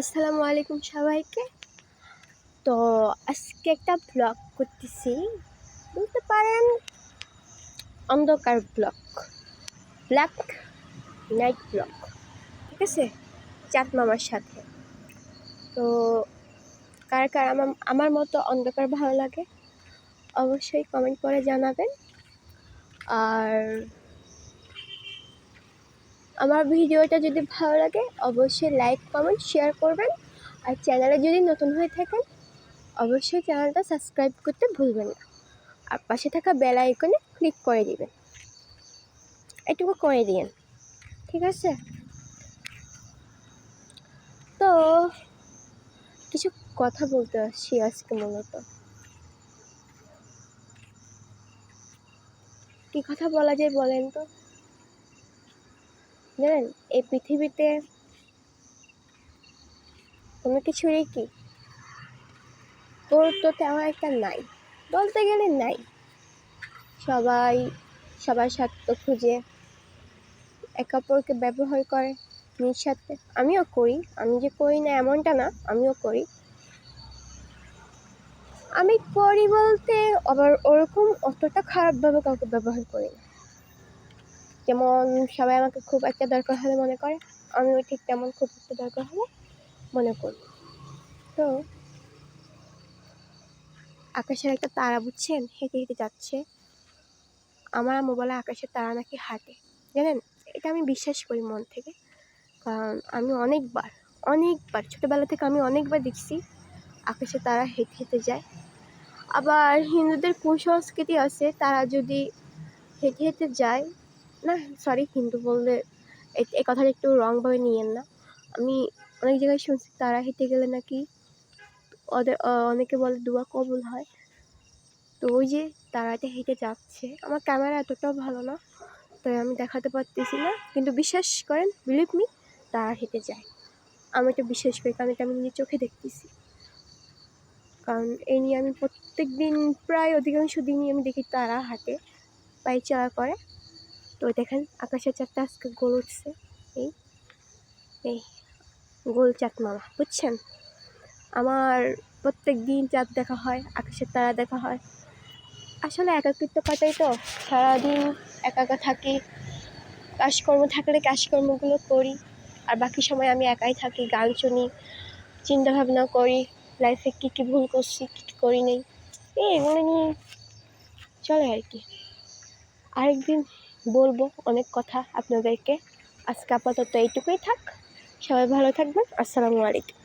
আসসালামু আলাইকুম সবাইকে। তো আজকে একটা ব্লগ করতেছি। বলতে পারেন অন্ধকার ব্লগ ব্ল্যাক নাইট ব্লগ ঠিক আছে? চাঁদ মামার সাথে। তো কার কার আমার আমার মতো অন্ধকার ভালো লাগে, অবশ্যই কমেন্ট করে জানাবেন। আর আমার ভিডিওটা যদি ভালো লাগে, অবশ্যই লাইক কমেন্ট শেয়ার করবেন। আর চ্যানেলে যদি নতুন হয়ে থাকেন, অবশ্যই চ্যানেলটা সাবস্ক্রাইব করতে ভুলবেন না। আর পাশে থাকা বেল আইকনে ক্লিক করে দিবেন। এটুকু করে দিন ঠিক আছে? তো, কিছু কথা বলতে আসছি আজকে মূলত। কি কথা বলা যায় বলেন তো? জানেন, এই পৃথিবীতে কোনো কিছুরই কি গুরুত্ব তেমন একটা নাই। বলতে গেলে নাই। সবাই সবার স্বার্থ খুঁজে একে অপরকে ব্যবহার করে নিজ সাথে আমিও করি, আমি যে করি না এমনটা না, আমিও করি। আমি করি বলতে আবার ওরকম অতটা খারাপভাবে কাউকে ব্যবহার করি না। যেমন সবাই আমাকে খুব একটা দরকার হলে মনে করে, আমিও ঠিক তেমন খুব একটা দরকার হলে মনে করি। তো আকাশের একটা তারা বুঝছেন? হেঁটে হেঁটে যাচ্ছে। আমার আম্মু বলে আকাশের তারা নাকি হাঁটে। জানেন? এটা আমি বিশ্বাস করি মন থেকে। কারণ আমি অনেকবার অনেকবার, ছোটোবেলা থেকে আমি অনেকবার দেখছি আকাশে তারা হেঁটে হেঁটে যায়। আবার হিন্দুদের কুসংস্কৃতি আছে, তারা যদি হেঁটে হেঁটে যায় না সরি হিন্দু বললে এ- কথাটা একটু রংভাবে নিয়েন না। আমি অনেক জায়গায় শুনছি, তারা হেঁটে গেলে নাকি ওদের অনেকে বলে দোয়া কবুল হয়। তো ওই যে তারাতে হেঁটে যাচ্ছে, আমার ক্যামেরা এতটাও ভালো না, তাই আমি দেখাতে পারতেছি না। কিন্তু বিশ্বাস করেন বিলিভ মি তারা হেঁটে যায়। আমি এটা বিশ্বাস করি, কারণ এটা আমি নিজের চোখে দেখতেছি। কারণ এই নিয়ে আমি প্রত্যেক দিন প্রায় অধিকাংশ দিনই আমি দেখি তারা হাঁটে, পায়ে চলা করে। তো দেখেন, আকাশের চারটা আজকে গোল উঠছে। এই এই, গোল চাঁদ মামা বুঝছেন? আমার প্রত্যেক দিন চাঁদ দেখা হয়, আকাশের তারা দেখা হয়। আসলে একাকিত্ব কাটাই তো, সারাদিন একা একা থাকি, কাজকর্ম থাকলে কাজকর্মগুলো করি, আর বাকি সময় আমি একাই থাকি, গান শুনি চিন্তাভাবনা করি লাইফে কী কী ভুল করছি, কী কী করি নেই, এই এগুলো নিয়ে চলে আর কি। আরেকদিন বলব অনেক কথা আপনাদেরকে। আজকে আপাতত এইটুকুই থাক। সবাই ভালো থাকবেন। আসসালামু আলাইকুম।